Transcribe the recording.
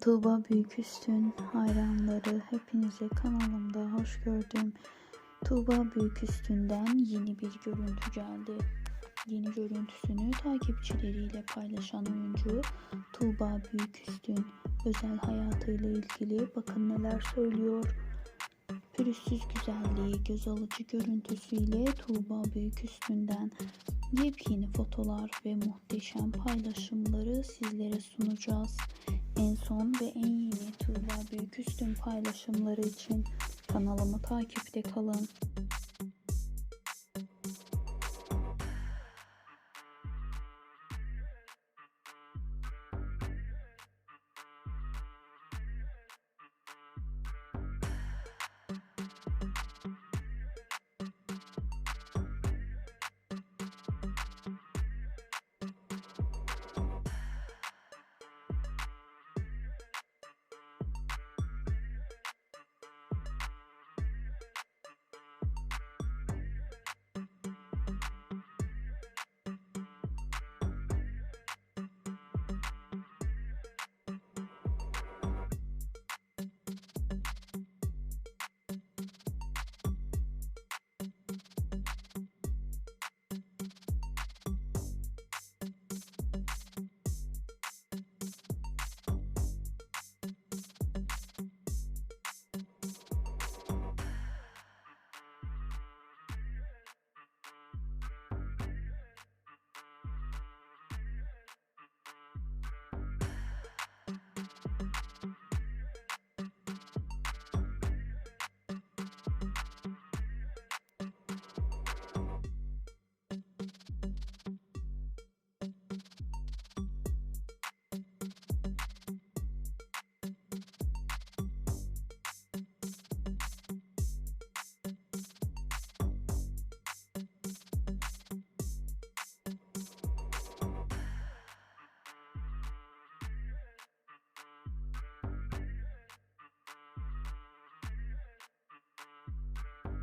Tuğba Büyüküstün hayranları hepinize kanalımda hoş gördüm. Tuğba Büyüküstün'den yeni bir görüntü geldi. Yeni görüntüsünü takipçileriyle paylaşan oyuncu Tuğba Büyüküstün özel hayatıyla ilgili bakın neler söylüyor. Pürüzsüz güzelliği, göz alıcı görüntüsüyle Tuğba Büyüküstün'den yepyeni fotolar ve muhteşem paylaşımları sizlere sunacağız. En son ve en yeni Tuğba Büyüküstün paylaşımları için kanalımı takipte kalın.